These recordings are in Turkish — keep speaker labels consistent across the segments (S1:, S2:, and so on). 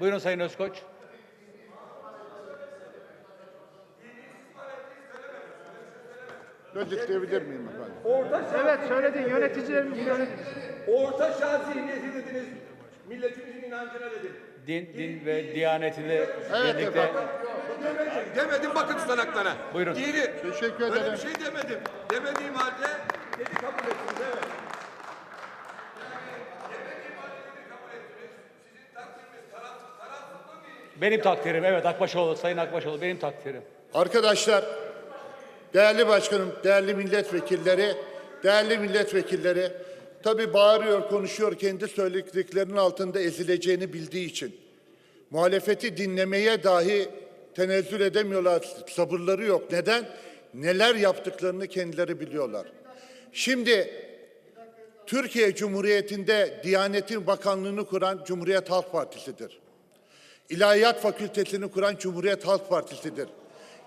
S1: Buyurun Sayın Özkoç.
S2: Özetleyebilir miyim efendim?
S3: Orta şah,
S4: Evet söyledin yöneticilerimiz söyledi.
S3: orta şah zihniyeti dediniz. Milletimizin inancına dedin.
S1: Din, din ve diyaneti de
S2: Evet
S1: birlikte
S2: efendim.
S3: Demedim, demedim bakın tutanaklara.
S1: Buyurun.
S3: Dini.
S2: Teşekkür
S3: Öyle
S2: ederim.
S3: bir şey demedim. Demediğim halde
S1: benim takdirim. Evet Akbaşoğlu, Sayın Akbaşoğlu benim takdirim.
S2: Arkadaşlar, değerli başkanım, değerli milletvekilleri, değerli milletvekilleri, tabii bağırıyor, konuşuyor kendi söylediklerinin altında ezileceğini bildiği için. Muhalefeti dinlemeye dahi tenezzül edemiyorlar, sabırları yok. Neden? Neler yaptıklarını kendileri biliyorlar. Şimdi Türkiye Cumhuriyeti'nde Diyanetin Bakanlığı'nı kuran Cumhuriyet Halk Partisi'dir. İlahiyat Fakültesini kuran Cumhuriyet Halk Partisi'dir.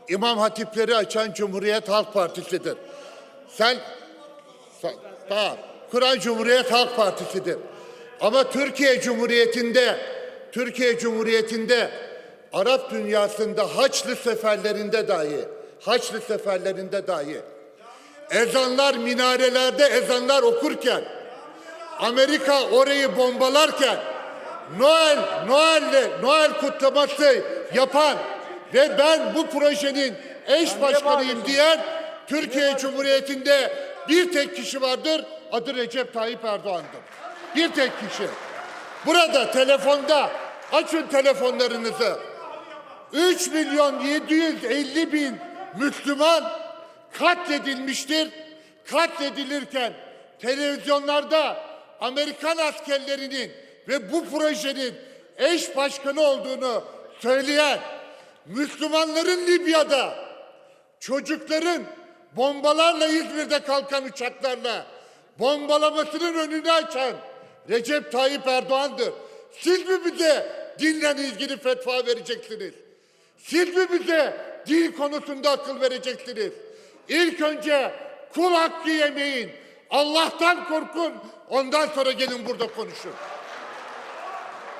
S2: İmam hatipleri açan Cumhuriyet Halk Partisi'dir. Sen, sen tamam, kuran Cumhuriyet Halk Partisi'dir. Ama Türkiye Cumhuriyeti'nde, Türkiye Cumhuriyeti'nde Arap dünyasında Haçlı seferlerinde dahi, Haçlı seferlerinde dahi ezanlar minarelerde ezanlar okurken Amerika orayı bombalarken Noel, Noel'le Noel kutlaması yapan ve ben bu projenin eş başkanıyım diyen Türkiye Cumhuriyeti'nde bir tek kişi vardır. Adı Recep Tayyip Erdoğan'dır. Bir tek kişi. Burada telefonda açın telefonlarınızı. 3 milyon 750 bin Müslüman katledilmiştir. Katledilirken televizyonlarda Amerikan askerlerinin ve bu projenin eş başkanı olduğunu söyleyen Müslümanların Libya'da çocukların bombalarla İzmir'de kalkan uçaklarla bombalamasının önünü açan Recep Tayyip Erdoğan'dır. Siz mi bize dinle ilgili fetva vereceksiniz? Siz mi bize din konusunda akıl vereceksiniz? İlk önce kul hakkı yemeyin. Allah'tan korkun. Ondan sonra gelin burada konuşun.